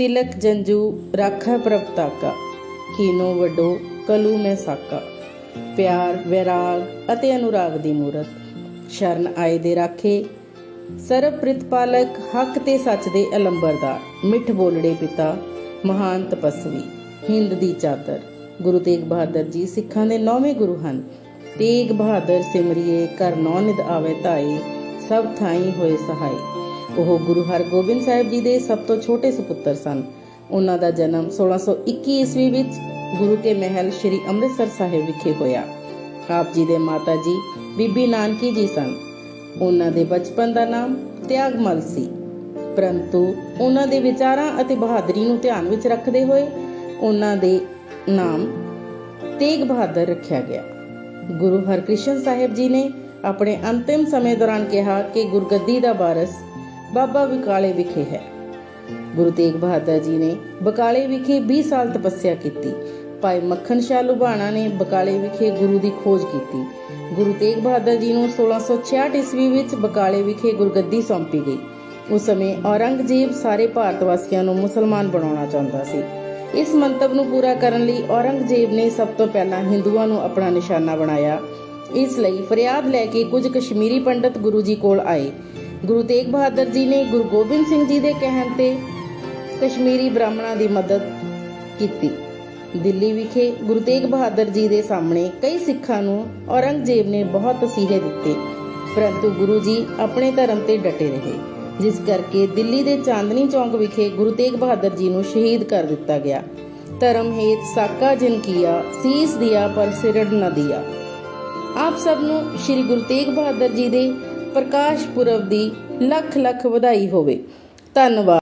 ਤਿਲਕ ਜੰਜੂ ਰਾਖਾ ਪ੍ਰਭ ਕੀਨੋ ਵੱਡੋ ਕਲੂ ਮੈਂ ਸਾਕਾ। ਪਿਆਰ, ਵਿਰਾਗ ਅਤੇ ਅਨੁਰਾਗ ਦੀ ਮੂਰਤ, ਸ਼ਰਨ ਆਏ ਦੇ ਰਾਖੇ। ਸਰਬ ਪ੍ਰਿਤਪਾਲਕ ਹੱਕ ਤੇ ਸੱਚ ਦੇ ਅਲੰਬਰਦਾਰ, ਮਿੱਠ ਬੋਲੜੇ ਪਿਤਾ, ਮਹਾਨ ਤਪਸਵੀ, ਹਿੰਦ ਦੀ ਚਾਦਰ ਗੁਰੂ ਤੇਗ ਬਹਾਦਰ ਜੀ ਸਿੱਖਾਂ ਦੇ ਨੌਵੇਂ ਗੁਰੂ ਹਨ। ਤੇਗ ਬਹਾਦਰ ਸਿਮਰਿਏ ਕਰ ਨੌ ਨਿਦ ਆਵੇ ਧਾਈ ਸਭ ਥਾਈ ਹੋਏ ਸਹਾਈ। ਉਹ ਗੁਰੂ ਹਰਗੋਬਿੰਦ ਸਾਹਿਬ ਜੀ ਦੇ ਸਭ ਤੋਂ ਛੋਟੇ ਸੁਪੁੱਤਰ ਸਨ। ਉਹਨਾਂ ਦਾ ਜਨਮ 1621 ਈਸਵੀ ਵਿੱਚ ਗੁਰੂ ਕੇ ਮਹਿਲ ਸ੍ਰੀ ਅੰਮ੍ਰਿਤਸਰ ਸਾਹਿਬ ਵਿਖੇ ਹੋਇਆ। ਆਪ ਜੀ ਦੇ ਮਾਤਾ ਜੀ, ਬੀਬੀ ਨਾਨਕੀ ਜੀ ਸਨ। ਉਹਨਾਂ ਦੇ ਬਚਪਨ ਦਾ ਨਾਮ ਤਿਆਗਮਲ ਸੀ। ਪਰੰਤੂ ਉਹਨਾਂ ਦੇ ਵਿਚਾਰਾਂ ਅਤੇ ਬਹਾਦਰੀ ਨੂੰ ਧਿਆਨ ਵਿੱਚ ਰੱਖਦੇ ਹੋਏ ਉਹਨਾਂ ਦੇ ਨਾਮ ਤੇਗ ਬਹਾਦਰ ਰੱਖਿਆ ਗਿਆ। ਗੁਰੂ ਹਰਕ੍ਰਿਸ਼ਨ ਸਾਹਿਬ ਜੀ ਨੇ ਆਪਣੇ ਅੰਤਿਮ ਸਮੇਂ ਦੌਰਾਨ ਕਿਹਾ ਕਿ ਗੁਰਗੱਦੀ ਦਾ ਵਾਰਸ ਬਾਬਾ ਬਕਾਲੇ ਵਿਖੇ ਹੈ। ਗੁਰੂ ਤੇਗ ਬਹਾਦਰ ਜੀ ਨੇ ਬਕਾਲੇ ਵਿਖੇ 20 ਸਾਲ ਤਪੱਸਿਆ ਕੀਤੀ। ਭਾਈ ਮੱਖਣ ਸ਼ਾਹ ਲੁਬਾਣਾ ਨੇ ਬਕਾਲੇ ਵਿਖੇ ਗੁਰੂ ਦੀ ਖੋਜ ਕੀਤੀ। ਗੁਰੂ ਤੇਗ ਬਹਾਦਰ ਜੀ ਨੂੰ 1666 ਈਸਵੀ ਵਿੱਚ ਬਕਾਲੇ ਵਿਖੇ ਗੁਰਗੱਦੀ ਸੌਂਪੀ ਗਈ। ਉਸ ਸਮੇਂ ਔਰੰਗਜ਼ੇਬ ਸਾਰੇ ਭਾਰਤ ਵਾਸੀਆਂ ਨੂੰ ਮੁਸਲਮਾਨ ਬਣਾਉਣਾ ਚਾਹੁੰਦਾ ਸੀ। ਇਸ ਮੰਤਵ ਨੂੰ ਪੂਰਾ ਕਰਨ ਲਈ ਔਰੰਗਜ਼ੇਬ ਨੇ ਸਭ ਤੋਂ ਪਹਿਲਾਂ ਹਿੰਦੂਆਂ ਨੂੰ ਆਪਣਾ ਨਿਸ਼ਾਨਾ ਬਣਾਇਆ। ਇਸ ਲਈ ਫਰਿਆਦ ਲੈ ਕੇ ਕੁਝ ਕਸ਼ਮੀਰੀ ਪੰਡਤ ਗੁਰੂ ਜੀ ਕੋਲ ਆਏ। ਗੁਰੂ ਤੇਗ ਬਹਾਦਰ ਜੀ ਨੇ ਗੁਰੂ ਗੋਬਿੰਦ ਸਿੰਘ ਜੀ ਦੇ ਕਹਿਣ ਤੇ ਕਸ਼ਮੀਰੀ ਬ੍ਰਾਹਮਣਾਂ ਦੀ ਮਦਦ ਕੀਤੀ। ਦਿੱਲੀ ਵਿਖੇ ਗੁਰੂ ਤੇਗ ਬਹਾਦਰ ਜੀ ਦੇ ਸਾਹਮਣੇ ਕਈ ਸਿੱਖਾਂ ਨੂੰ ਔਰੰਗਜ਼ੇਬ ਨੇ ਬਹੁਤ ਤਸੀਹੇ ਦਿੱਤੇ, ਪਰੰਤੂ ਗੁਰੂ ਜੀ ਆਪਣੇ ਧਰਮ ਤੇ ਡਟੇ ਰਹੇ, ਜਿਸ ਕਰਕੇ ਦਿੱਲੀ ਦੇ ਚਾਂਦਨੀ ਚੌਂਕ ਵਿਖੇ ਗੁਰੂ ਤੇਗ ਬਹਾਦਰ ਜੀ ਨੂੰ ਸ਼ਹੀਦ ਕਰ ਦਿੱਤਾ ਗਿਆ। ਧਰਮ ਹੇਤ ਸਾਕਾ ਜਿਨ ਕੀਆ, ਸੀਸ ਦਿਆ ਪਰ ਸਿਰੜ ਨਾ ਦਿਆ। ਆਪ ਸਭ ਨੂੰ ਸ੍ਰੀ ਗੁਰੂ ਤੇਗ ਬਹਾਦਰ ਜੀ ਦੇ ਪ੍ਰਕਾਸ਼ ਪੁਰਬ ਦੀ ਲੱਖ ਲੱਖ ਵਧਾਈ ਹੋਵੇ। ਧੰਨਵਾਦ।